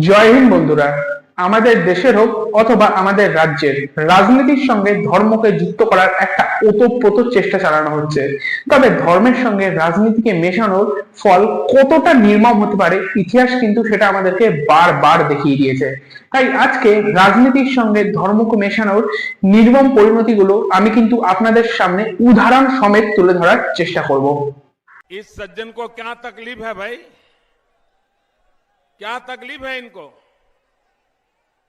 জয় হিন্দ বন্ধুরা আমাদের দেশের হোক অথবা আমাদের রাজ্যের রাজনীতির সঙ্গে ধর্মকে যুক্ত করার একটা ওতপ্রোত চেষ্টা চালানো হচ্ছে তবে ধর্মের সঙ্গে রাজনীতিকে মেশানোর ফল কতটা নির্মম হতে পারে ইতিহাস কিন্তু সেটা আমাদেরকে বারবার দেখিয়ে দিয়েছে তাই আজকে রাজনীতির সঙ্গে ধর্মকে মেশানোর নির্মম পরিণতিগুলো আমি কিন্তু আপনাদের সামনে উদাহরণ সমেত তুলে ধরার চেষ্টা করব इस सज्जन को क्या तकलीफ है भाई क्या तकलीफ है इनको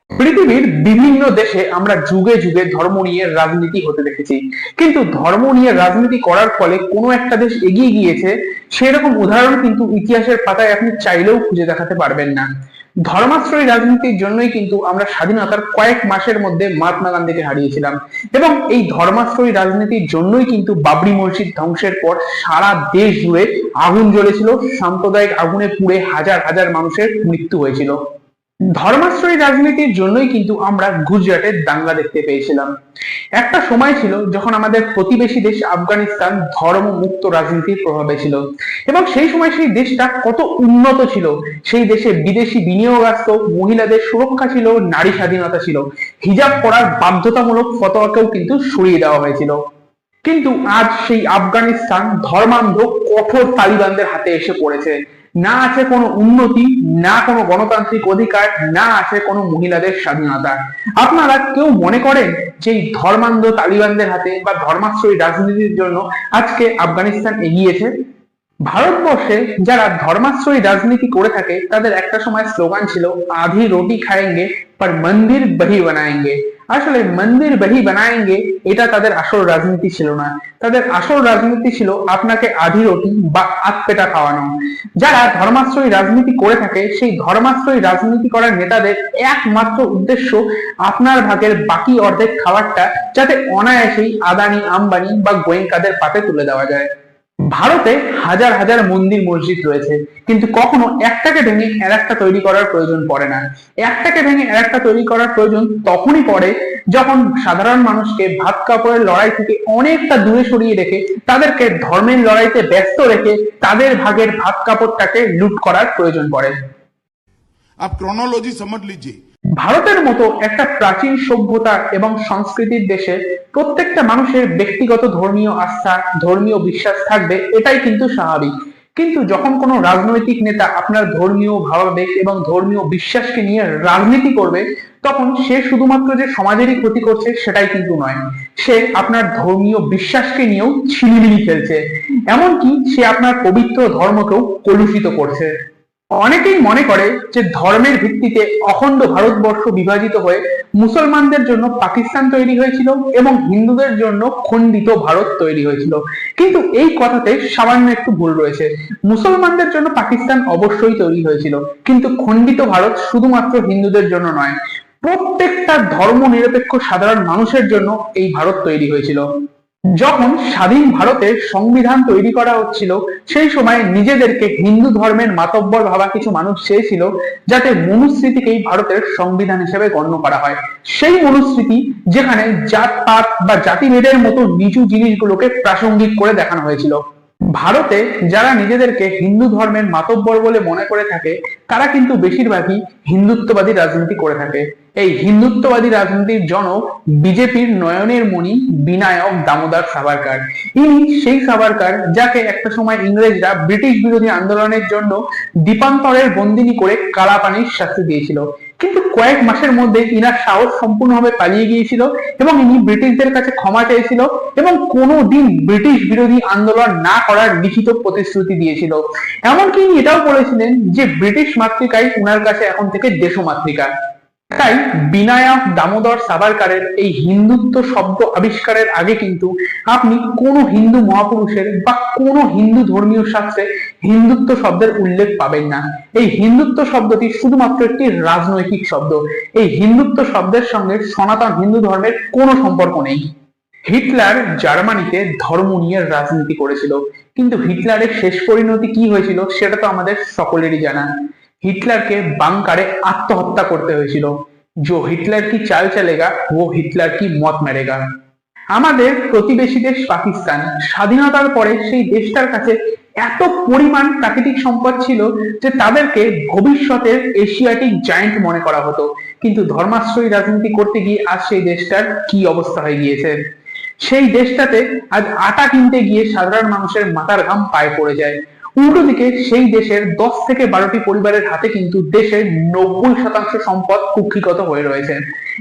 পৃথিবীর বিভিন্ন দেশে আমরা যুগে যুগে ধর্ম নিয়ে রাজনীতি হতে দেখেছি কিন্তু ধর্ম নিয়ে রাজনীতি করার ফলে কোনো একটা দেশ এগিয়ে গিয়েছে সেরকম উদাহরণ কিন্তু ইতিহাসের পাতায় আপনি চাইলেও খুঁজে দেখাতে পারবেন না ধর্মাশ্রয়ী রাজনীতির জন্যই কিন্তু আমরা স্বাধীনতার কয়েক মাসের মধ্যে মহাত্মা গান্ধীকে হারিয়েছিলাম। এবং এই ধর্মাশ্রয়ী রাজনীতির জন্যই কিন্তু বাবরি মসজিদ ধ্বংসের পর সারা দেশ জুড়ে আগুন জ্বলেছিল। সাম্প্রদায়িক আগুনে পুড়ে হাজার হাজার মানুষের মৃত্যু হয়েছিল। ধর্মাশ্রয়ী রাজনীতির জন্যই কিন্তু আমরা গুজরাটের দাঙ্গা দেখতে পেয়েছিলাম। একটা সময় ছিল যখন আমাদের প্রতিবেশী দেশ আফগানিস্তান ধর্ম মুক্ত রাজনীতির প্রভাবে ছিল এবং সেই সময় সেই দেশটা কত উন্নত ছিল। সেই দেশে বিদেশি বিনিয়োগ আসতো, মহিলাদের সুরক্ষা ছিল, নারী স্বাধীনতা ছিল। হিজাব পরার বাধ্যতামূলক ফতোয়াকেও কিন্তু সরিয়ে দেওয়া হয়েছিল। কিন্তু আজ সেই আফগানিস্তান ধর্মান্ধ কঠোর তালিবানদের হাতে এসে পড়েছে। না আছে কোনো উন্নতি, না কোনো গণতান্ত্রিক অধিকার, না আছে কোনো মহিলাদের স্বাধীনতা। আপনারা কেউ মনে করেন যে ধর্মান্ধ তালিবানদের হাতে বা ধর্মাশ্রয়ী রাজনীতির জন্য আজকে আফগানিস্তান এগিয়েছে ভারতবর্ষে যারা ধর্মাশ্রয়ী রাজনীতি করে থাকে, তাদের একটা সময় স্লোগান ছিল, আধি রুটি খায়েঙ্গে, পর মন্দির বহি বানায়েঙ্গে। আসলে মন্দির বহি বানায়েঙ্গে, এটা তাদের আসল রাজনীতি ছিল না। তাদের আসল রাজনীতি ছিল আপনাকে আধি রুটি বা আতপেটা খাওয়ানো। যারা ধর্মাশ্রয়ী রাজনীতি করে থাকে, সেই ধর্মাশ্রয়ী রাজনীতি করার নেতাদের একমাত্র উদ্দেশ্য আপনার ভাগের বাকি অর্ধেক খাবারটা যাতে অনায়াসেই আদানি, আম্বানি বা গোয়েঙ্কাদের পাতে তুলে দেওয়া যায়। ভারতে হাজার হাজার মন্দির মসজিদ রয়েছে কিন্তু কখনো একটাকে ভেঙে আর একটা তৈরি করার প্রয়োজন পড়ে না একটাকে ভেঙে আর একটা তৈরি করার প্রয়োজন তখনই পড়ে যখন সাধারণ মানুষকে ভাত কাপড়ের লড়াই থেকে অনেকটা দূরে সরিয়ে রেখে তাদেরকে ধর্মের লড়াইতে ব্যস্ত রেখে তাদের ভাগের ভাত কাপড়টাকে লুট করার প্রয়োজন পড়ে आप क्रोनोलॉजी समझ लीजिए ভারতের মতো একটা প্রাচীন সভ্যতা এবং সংস্কৃতির দেশে প্রত্যেকটা মানুষের ব্যক্তিগত ধর্মীয় আস্থা, ধর্মীয় বিশ্বাস থাকবে, এটাই কিন্তু স্বাভাবিক। কিন্তু যখন কোনো রাজনৈতিক নেতা আপনার ধর্মীয় ভাবাবেগ এবং ধর্মীয় বিশ্বাসকে নিয়ে রাজনীতি করবে, তখন সে শুধুমাত্র যে সমাজেরই ক্ষতি করছে, সেটাই কিন্তু নয়। সে আপনার ধর্মীয় বিশ্বাসকে নিয়েও ছিনিমিনি খেলছে। এমনকি সে আপনার পবিত্র ধর্মকেও কলুষিত করছে। অনেকেই মনে করে যে ধর্মের ভিত্তিতে অখণ্ড ভারতবর্ষ বিভাজিত হয়ে মুসলমানদের জন্য পাকিস্তান তৈরি হয়েছিল এবং হিন্দুদের জন্য খণ্ডিত ভারত তৈরি হয়েছিল। কিন্তু এই কথাতে সামান্য একটু ভুল রয়েছে। মুসলমানদের জন্য পাকিস্তান অবশ্যই তৈরি হয়েছিল, কিন্তু খণ্ডিত ভারত শুধুমাত্র হিন্দুদের জন্য নয়। প্রত্যেকটা ধর্ম নিরপেক্ষ সাধারণ মানুষের জন্য এই ভারত তৈরি হয়েছিল। যখন স্বাধীন ভারতের সংবিধান তৈরি করা হচ্ছিল, সেই সময় নিজেদেরকে হিন্দু ধর্মের মাতব্বর ভাবা কিছু মানুষ চেয়েছিল, যাতে মনুস্মৃতিকেই ভারতের সংবিধান হিসেবে গণ্য করা হয়। সেই মনুস্মৃতি যেখানে জাতপাত বা জাতিভেদের মতো নিচু জিনিসগুলোকে প্রাসঙ্গিক করে দেখানো হয়েছিল। ভারতে যারা নিজেদেরকে হিন্দু ধর্মের মাতব্বর বলে মনে করে থাকে, তারা কিন্তু বেশিরভাগই হিন্দুত্ববাদী রাজনীতি করে থাকে। এই হিন্দুত্ববাদী রাজনীতির জনক বিজেপির নয়নের মণি বিনায়ক দামোদর সাভারকার। ইনি সেই সাভারকার যাকে একটা সময় ইংরেজরা ব্রিটিশ বিরোধী আন্দোলনের জন্য দীপান্তরের বন্দিনী করে কালাপানির শাস্তি দিয়েছিল। কিন্তু কয়েক মাসের মধ্যে ইনার সাহস সম্পূর্ণভাবে পালিয়ে গিয়েছিল এবং ইনি ব্রিটিশদের কাছে ক্ষমা চাইছিল এবং কোনো দিন ব্রিটিশ বিরোধী আন্দোলন না করার লিখিত প্রতিশ্রুতি দিয়েছিল। এমনকি ইনি এটাও বলেছিলেন যে ব্রিটিশ মাতৃকাই উনার কাছে এখন থেকে দেশমাতৃকা। তাই বিনায়ক দামোদর সাভারকারের এই হিন্দুত্ব শব্দ আবিষ্কারের আগে কিন্তু আপনি কোনো হিন্দু মহাপুরুষের বা কোনো হিন্দু ধর্মীয় শাস্ত্রে হিন্দুত্ব শব্দের উল্লেখ পাবেন না। এই হিন্দুত্ব শব্দটি শুধুমাত্র একটি রাজনৈতিক শব্দ। এই হিন্দুত্ব শব্দের সঙ্গে সনাতন হিন্দু ধর্মের কোনো সম্পর্ক নেই। হিটলার জার্মানিতে ধর্ম নিয়ে রাজনীতি করেছিল। কিন্তু হিটলারের শেষ পরিণতি কি হয়েছিল সেটা তো আমাদের সকলেরই জানা। হিটলারকে বাংকারে আত্মহত্যা করতে হয়েছিল। জো হিটলার কি চাল চালেগা, ও হিটলার কি মত মেরেগা। আমাদের প্রতিবেশী দেশ পাকিস্তান, স্বাধীনতার পরে সেই দেশটার কাছে এত পরিমাণ প্রাকৃতিক সম্পদ ছিল যে তাদেরকে ভবিষ্যতের এশিয়াটিক জায়েন্ট মনে করা হতো। কিন্তু ধর্মাশ্রয়ী রাজনীতি করতে গিয়ে আজ সেই দেশটার কি অবস্থা হয়ে গিয়েছে? সেই দেশটাতে আজ আটা কিনতে গিয়ে সাধারণ মানুষের মাথার ঘাম পায়ে পড়ে যায়। উল্টো দিকে সেই দেশের দশ থেকে বারোটি পরিবারের হাতে কিন্তু দেশের নব্বই শতাংশ সম্পদ কুক্ষিগত হয়ে রয়েছে।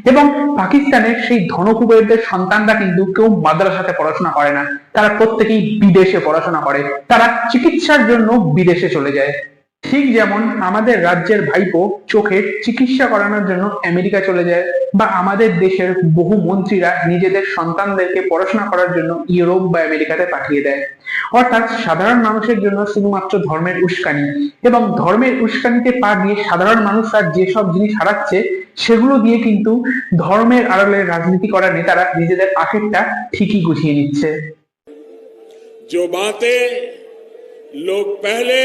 এবং পাকিস্তানের সেই ধনকুবেরদের সন্তানরা কিন্তু কেউ মাদ্রাসাতে পড়াশোনা করে না। তারা প্রত্যেকেই বিদেশে পড়াশোনা করে। তারা চিকিৎসার জন্য বিদেশে চলে যায়। ঠিক যেমন আমাদের রাজ্যের ভাইপো চোখের চিকিৎসা করানোর জন্য আমেরিকা চলে যায় বা আমাদের দেশের বহু মন্ত্রীরা নিজেদের সন্তানদেরকে পড়াশোনা করার জন্য ইউরোপ বা আমেরিকাতে পাঠিয়ে দেয় অর্থাৎ সাধারণ মানুষের জন্য শুধুমাত্র ধর্মের উস্কানি এবং ধর্মের উস্কানিতে পা দিয়ে সাধারণ মানুষরা যেসব জিনিস হারাচ্ছে সেগুলো দিয়ে কিন্তু ধর্মের আড়লে রাজনীতি করা নেতারা নিজেদের আখেরটা ঠিকই গুছিয়ে নিচ্ছে जो बातें लोग पहले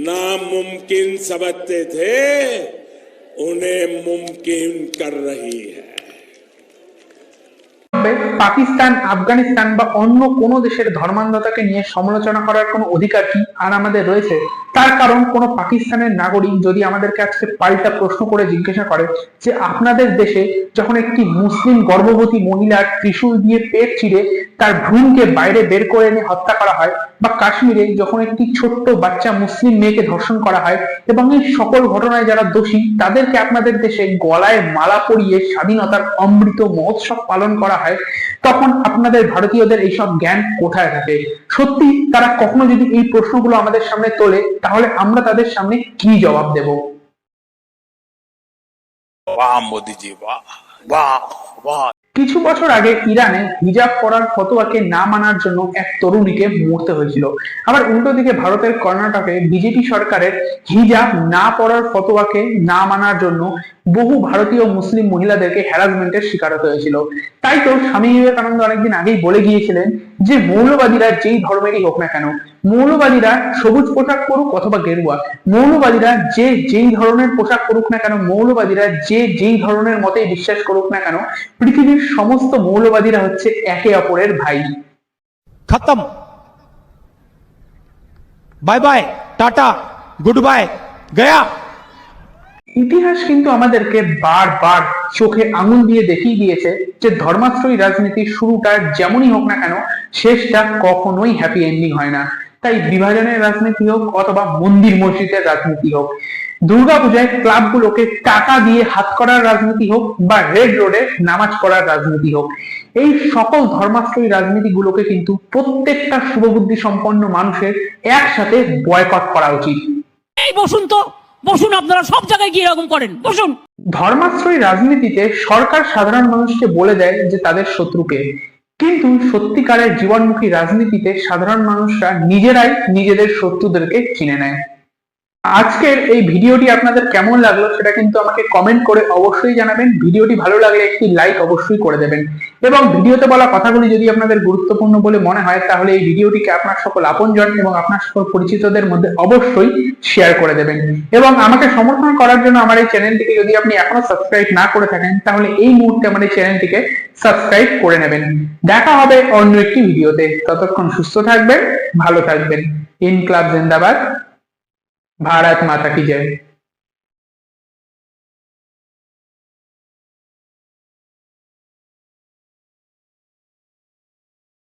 नामुमकिन समझते थे उन्हें मुमकिन कर रही है তবে পাকিস্তান আফগানিস্তান বা অন্য কোনো দেশের ধর্মান্ধতাকে নিয়ে সমালোচনা করার কোনো অধিকার কি আর আমাদের রয়েছে তার কারণ কোনো পাকিস্তানের নাগরিক যদি আমাদেরকে আজকে পাল্টা প্রশ্ন করে জিজ্ঞাসা করে যে আপনাদের দেশে যখন একটি মুসলিম গর্ভবতী মহিলার ত্রিশূল দিয়ে পেট চিরে তার ভ্রূণকে বাইরে বের করে এনে হত্যা করা হয় বা কাশ্মীরে যখন একটি ছোট্ট বাচ্চা মুসলিম মেয়েকে ধর্ষণ করা হয় এবং এই সকল ঘটনায় যারা দোষী, তাদেরকে আপনাদের দেশে গলায় মালা পরিয়ে স্বাধীনতার অমৃত মহোৎসব পালন করা হয়, তখন আপনাদের ভারতীয়দের এইসব জ্ঞান কোথায় থাকে? সত্যি তারা কখনো যদি এই প্রশ্নগুলো আমাদের সামনে তোলে তাহলে আমরা তাদের সামনে কি জবাব দেব? কিছু বছর আগে ইরানে হিজাব পরার ফতোয়াকে না মানার জন্য এক তরুণীকে মরতে হয়েছিল। আবার উল্টো দিকে ভারতের কর্ণাটকে বিজেপি সরকারের হিজাব না পরার ফতোয়াকে না মানার জন্য বহু ভারতীয় মুসলিম মহিলাদেরকে হ্যারাসমেন্টের শিকার হতে হয়েছিল। তাই তো স্বামী বিবেকানন্দ অনেকদিন আগেই বলে গিয়েছিলেন যে মৌলবাদীরা যেই ধর্মেরই হোক না কেন মৌলবাদীরা সবুজ পোশাক করুক অথবা গেরুয়া মৌলবাদীরা যে যেই ধরনের পোশাক করুক না কেন মৌলবাদীরা যে যেই ধরনের মতে বিশ্বাস করুক না কেন পৃথিবীর সমস্ত মৌলবাদীরা হচ্ছে একে অপরের ভাই। খতম। Bye bye tata goodbye গয়া। ইতিহাস কিন্তু আমাদেরকে বারবার চোখে আঙুল দিয়ে দেখিয়ে দিয়েছে যে ধর্মাশ্রয়ী রাজনীতির শুরুটা যেমনই হোক না কেন শেষটা কখনোই হ্যাপি এন্ডিং হয় না। তাই বিভাজনের রাজনীতি হোক অথবা মন্দির মসজিদের রাজনীতি হোক দুর্গাপূজায় ক্লাবগুলোকে টাকা দিয়ে হাত করার রাজনীতি হোক বা রেড রোডে নামাজ পড়ার রাজনীতি হোক এই সকল ধর্মাশ্রয়ী রাজনীতিগুলোকে কিন্তু প্রত্যেকটা শুভবুদ্ধি সম্পন্ন মানুষের একসাথে বয়কট করা উচিত। এই বসুন তো বসুন আপনারা সব জায়গায় গিয়ে এরকম করেন বসুন। ধর্মাশ্রয়ী রাজনীতিতে সরকার সাধারণ মানুষকে বলে দেয় যে তাদের শত্রুকে। কিন্তু সত্যিকারের জীবনমুখী রাজনীতিতে সাধারণ মানুষরা নিজেরাই নিজেদের শত্রুদেরকে চিনে নেয়। আজকের এই ভিডিওটি আপনাদের কেমন লাগল সেটা কিন্তু আমাকে কমেন্ট করে অবশ্যই জানাবেন। ভিডিওটি ভালো লাগলে একটি লাইক অবশ্যই করে দেবেন। এবং ভিডিওতে বলা কথাগুলি যদি আপনাদের গুরুত্বপূর্ণ বলে মনে হয়, তাহলে এই ভিডিওটিকে আপনার সকল আপনজন এবং আপনার সকল পরিচিতদের মধ্যে অবশ্যই শেয়ার করে দেবেন। এবং আমাকে সমর্থন করার জন্য আমার এই চ্যানেলটিকে যদি আপনি এখনও সাবস্ক্রাইব না করে থাকেন, তাহলে এই মুহূর্তে আমার এই চ্যানেলটিকে সাবস্ক্রাইব করে নেবেন। দেখা হবে অন্য একটি ভিডিওতে। ততক্ষণ সুস্থ থাকবেন, ভালো থাকবেন। ইনক্লাব জিন্দাবাদ ભારત માતા કી જય.